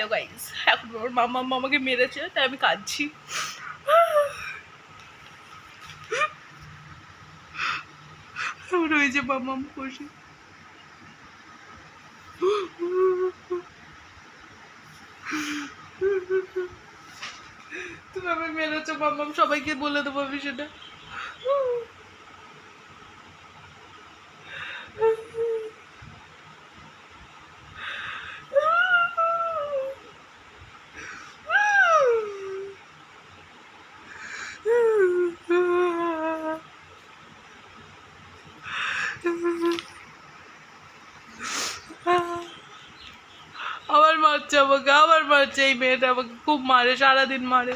Hello guys, এখন ওর মামা মামাকে মেরেছে, তাই আমি কাঁদছি। রয়েছে মামাম বসে। তুমি আমি মেরেছো মামাম সবাইকে বলে দেবো আমি সেটা। মারছে আমাকে আবার মারছে এই মেয়েটা আমাকে খুব মারে সারাদিন মারে.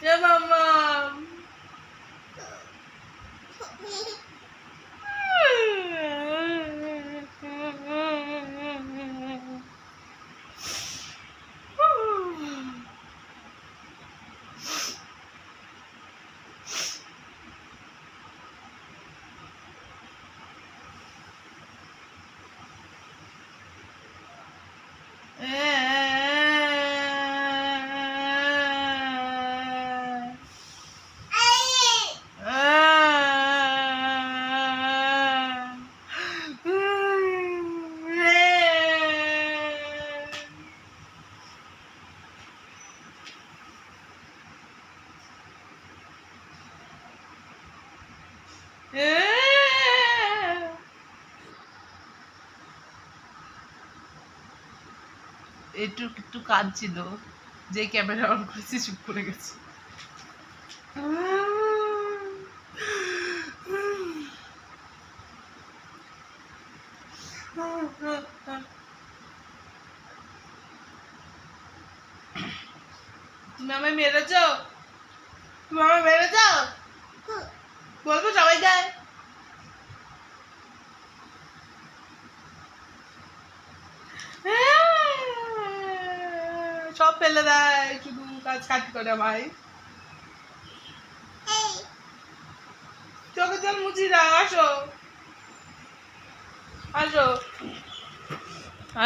谢谢妈妈。একটু একটু কাঁদছিল, যে ক্যামেরা অন করেছি, চুপ করে গেছে। তুমি আমায় মেরেছ? তুমি আমায় মেরেছ? বলব সবাই যায় সব ফেলে দেয় শুধু কাজ কাজ করে ভাই। চোখে জল মুছি দাও আসো। আসো।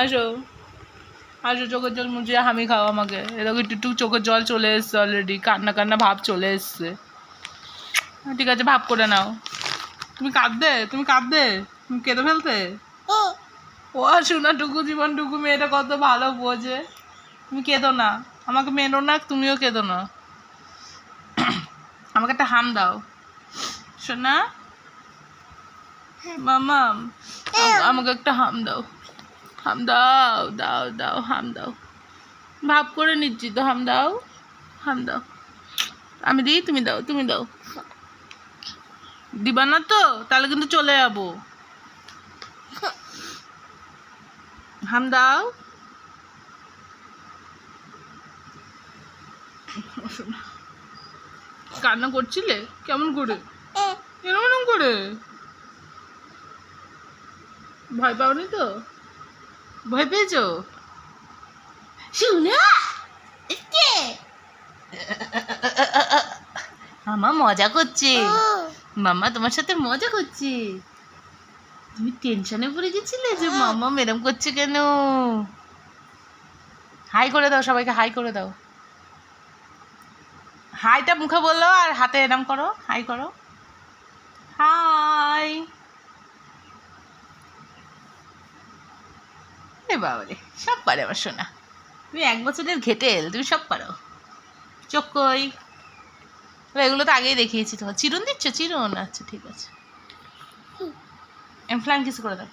আসো। আসো চোখের জল মুছিয়ে হামি খাও আমাকে। এরকম একটু চোখের জল চলে এসছে অলরেডি কান্না কান্না ভাব চলে এসছে। ঠিক আছে ভাব করে নাও। তুমি কাঁদবে? তুমি কাঁদবে? তুমি কেঁদে ফেলতে? ও। শোনা টুকু জীবন জীবনটুকু মেয়েটা কত ভালো বোঝে। তুমি কেঁদো না। আমাকে মেরো না তুমিও কেঁদো না। আমাকে একটা হাম দাও। শোনা মামা আমাকে একটা হাম দাও। হাম দাও দাও দাও হাম দাও। ভাব করে নিচ্ছি তো হাম দাও। হাম দাও। আমি দিই তুমি দাও তুমি দাও। দিবা না তো তাহলে কিন্তু চলে যাব। হাম দাও। কান্না করছিলে? কেমন করে? এরকম করে? ভয় পাওনি তো? ভয় পেয়েছ? শুনা মামা মজা করছে। মামা, তোমার সাথে মজা করছি। তুমি টেনশনে পড়ে গেছিলে যে মামা মেরম করছে কেন? হাই করে দাও সবাইকে হাই করে দাও। হাইটা মুখে বলল আর হাতে এরম করো হাই করো। হাই এ বাবারে, সব পারে আমার সোনা। তুমি এক বছরের ঘেটেল, তুমি সব পারো। চোখ কই এগুলো তো আগেই দেখিয়েছি তোমার। চিরুন দিচ্ছ? চিরুন আচ্ছা ঠিক আছে। এমফ্লান কিছু করে দাও?